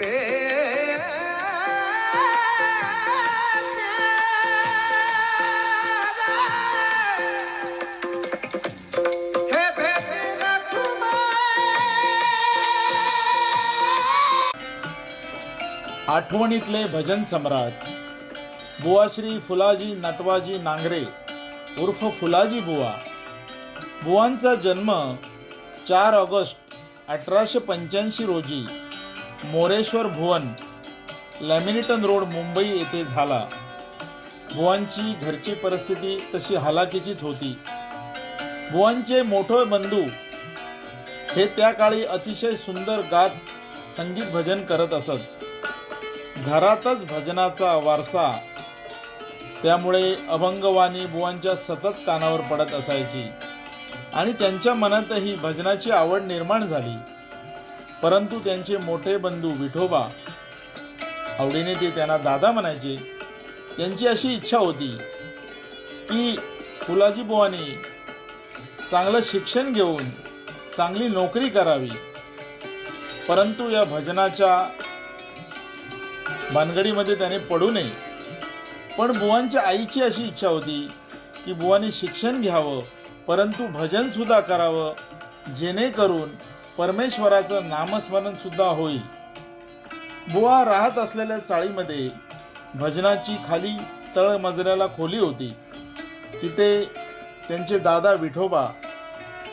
आठवणीतले भजन सम्राट बुवाश्री फुलाजी नटवाजी नांगरे उर्फ फुलाजी बुवा. बुवांचा जन्म चार ऑगस्ट अठराशे पंच्याऐंशी रोजी मोरेश्वर भुवन लॅमिनेटन रोड मुंबई येथे झाला. भुवांची घरची परिस्थिती तशी हालाकीचीच होती. भुवांचे मोठे बंधू हे त्या काळी अतिशय सुंदर गात संगीत भजन करत असत. घरातच भजनाचा वारसा त्यामुळे अभंगवाणी बुवांच्या सतत कानावर पडत असायची आणि त्यांच्या मनातही भजनाची आवड निर्माण झाली. परंतु त्यांचे मोठे बंधू विठोबा आवडीने ते त्यांना दादा म्हणायचे. त्यांची अशी इच्छा होती की फुलाजी बुवानी चांगलं शिक्षण घेऊन चांगली नोकरी करावी. परंतु या भजनाच्या भानगडीमध्ये त्याने पडू नये. पण बुवांच्या आईची अशी इच्छा होती की बुवांनी शिक्षण घ्यावं परंतु भजन सुद्धा करावं जेणेकरून परमेश्वराचं नामस्मरण सुद्धा होईल. बुवा राहत असलेल्या चाळीमध्ये भजनाची खाली तळमजऱ्याला खोली होती. तिथे त्यांचे दादा विठोबा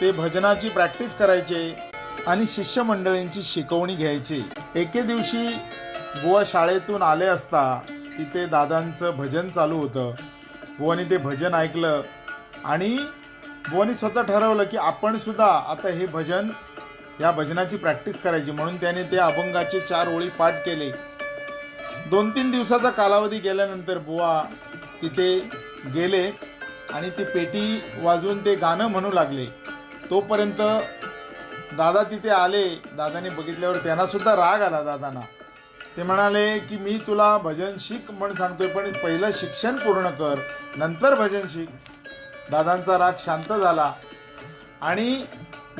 ते भजनाची प्रॅक्टिस करायचे आणि शिष्यमंडळींची शिकवणी घ्यायचे. एके दिवशी बुवा शाळेतून आले असता तिथे दादांचं भजन चालू होतं. बुवानी ते भजन ऐकलं आणि बुवानी स्वतः ठरवलं की आपण सुद्धा आता हे भजन या भजनाची प्रॅक्टिस करायची. म्हणून त्याने ते अभंगाचे चार ओळी पाठ केले. दोन तीन दिवसाचा कालावधी गेल्यानंतर बुवा तिथे गेले आणि ती पेटी वाजवून ते गाणं म्हणू लागले. तोपर्यंत दादा तिथे आले. दादाने बघितल्यावर त्यांनासुद्धा राग आला दादांना. ते म्हणाले की मी तुला भजन शिक म्हणून सांगतोय पण पहिलं शिक्षण पूर्ण कर नंतर भजन शिक. दादांचा राग शांत झाला. आणि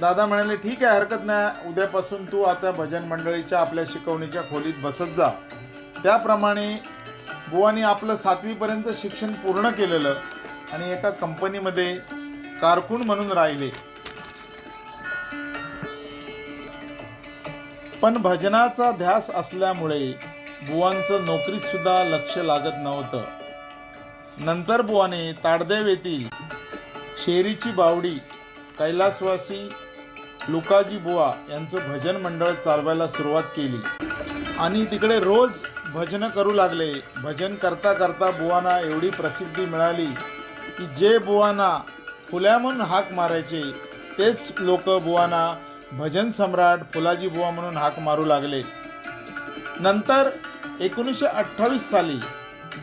दादा म्हणाले ठीक आहे हरकत नाही. उद्यापासून तू आता भजन मंडळीच्या आपल्या शिकवणीच्या खोलीत बसत जा. त्याप्रमाणे बुवानी आपलं सातवीपर्यंत शिक्षण पूर्ण केलेलं आणि एका कंपनीमध्ये कारकून म्हणून राहिले. पण भजनाचा ध्यास असल्यामुळे बुवांचं नोकरीत सुद्धा लक्ष लागत नव्हतं. नंतर बुवाने ताडदेव येथील शेरीची बावडी कैलासवासी लुकाजी बुवा यांचं भजन मंडळ चालवायला सुरुवात केली. आणि तिकडे रोज भजनं करू लागले. भजन करता करता बुवांना एवढी प्रसिद्धी मिळाली की जे बुवांना फुल्या म्हणून हाक मारायचे तेच लोक बुवांना भजन सम्राट फुलाजी बुवा म्हणून हाक मारू लागले. नंतर एकोणीसशे अठ्ठावीस साली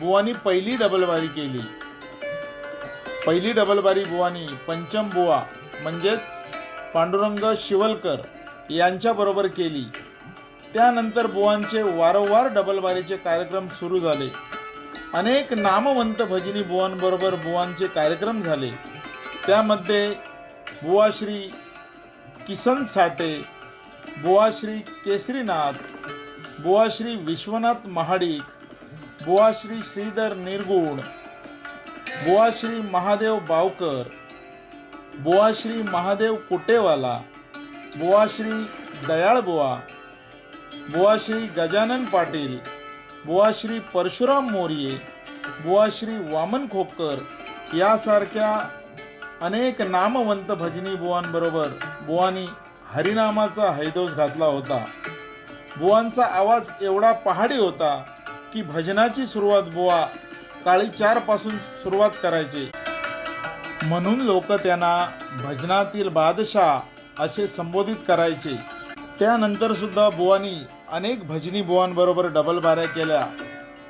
बुवानी पहिली डबलबारी केली. पहिली डबलबारी बुवानी पंचम बुवा म्हणजेच पांडुरंग शिवलकर यांच्याबरोबर केली. त्यानंतर बुवांचे वारंवार डबलबारीचे कार्यक्रम सुरू झाले. अनेक नामवंत भजनी बुवांबरोबर बुवांचे कार्यक्रम झाले. त्यामध्ये बुवाश्री किसन साठे बुवाश्री केसरीनाथ बुवाश्री विश्वनाथ महाडिक बुवाश्री श्रीधर निर्गुण बुवाश्री महादेव बावकर बुवाश्री महादेव कुटेवाला बुवाश्री दयाळ बुवा बुवाश्री गजानन पाटील बुवाश्री परशुराम मोरिये बुवाश्री वामन खोपकर यासारख्या अनेक नामवंत भजनी बुवांबरोबर बुवानी हरिनामाचा हैदोस घातला होता. बुवांचा आवाज एवढा पहाडी होता की भजनाची सुरुवात बुवा काळी चारपासून सुरुवात करायचे. म्हणून लोक त्यांना भजनातील बादशाह असे संबोधित करायचे. त्यानंतर सुद्धा बुवानी अनेक भजनी बुवांबरोबर डबल बाऱ्या केल्या.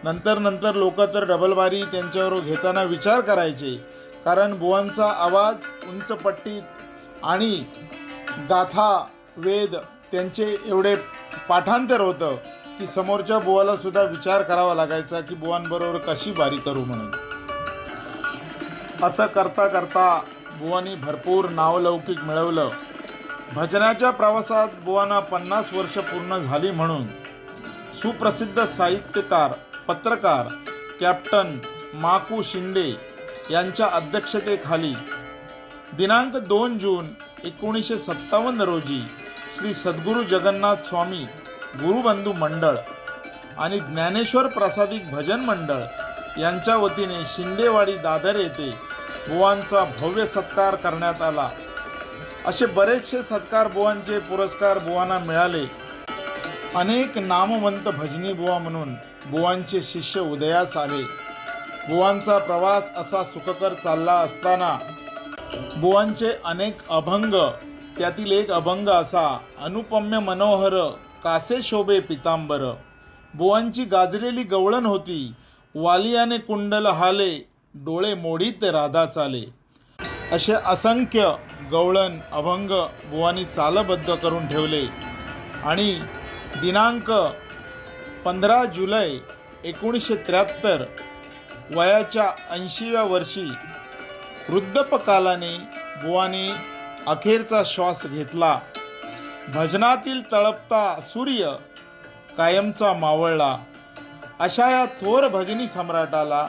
नंतर नंतर लोक तर डबल बारी त्यांच्यावर घेताना विचार करायचे. कारण बुवांचा आवाज उंच पट्टीत आणि गाथा वेद त्यांचे एवढे पाठांतर होतं की समोरच्या बुवाला सुद्धा विचार करावा लागायचा की बुवांबरोबर कशी बारी करू म्हणून. असं करता करता बुवानी भरपूर नावलौकिक मिळवलं. भजनाच्या प्रवासात बुवांना पन्नास वर्ष पूर्ण झाली म्हणून. सुप्रसिद्ध साहित्यकार पत्रकार कॅप्टन माकू शिंदे यांच्या अध्यक्षतेखाली दिनांक दोन जून एकोणीसशे सत्तावन्न रोजी श्री सद्गुरू जगन्नाथ स्वामी गुरुबंधू मंडळ आणि ज्ञानेश्वर प्रसादिक भजन मंडळ यांच्या वतीने शिंदेवाडी दादर येथे बुवांचा भव्य सत्कार करण्यात आला. असे बरेचसे सत्कार बुवांचे पुरस्कार बुवांना मिळाले. अनेक नामवंत भजनी बुवा म्हणून बुवांचे शिष्य उदयास आले. बुवांचा प्रवास असा सुखकर चालला असताना बुवांचे अनेक अभंग त्यातील एक अभंग असा अनुपम्य मनोहर कासे शोभे पितांबर. बुवांची गाजलेली गवळण होती. वालियाने कुंडल हाले डोळे मोडीत राधा चाले. असे असंख्य गवळण अभंग बुवानी चालबद्ध करून ठेवले. आणि दिनांक पंधरा जुलै एकोणीसशे त्र्याहत्तर वयाच्या ऐंशीव्या वर्षी वृद्धपकालाने बुवाने अखेरचा श्वास घेतला. भजनातील तळपता सूर्य कायमचा मावळला. अशा या थोर भजनी सम्राटाला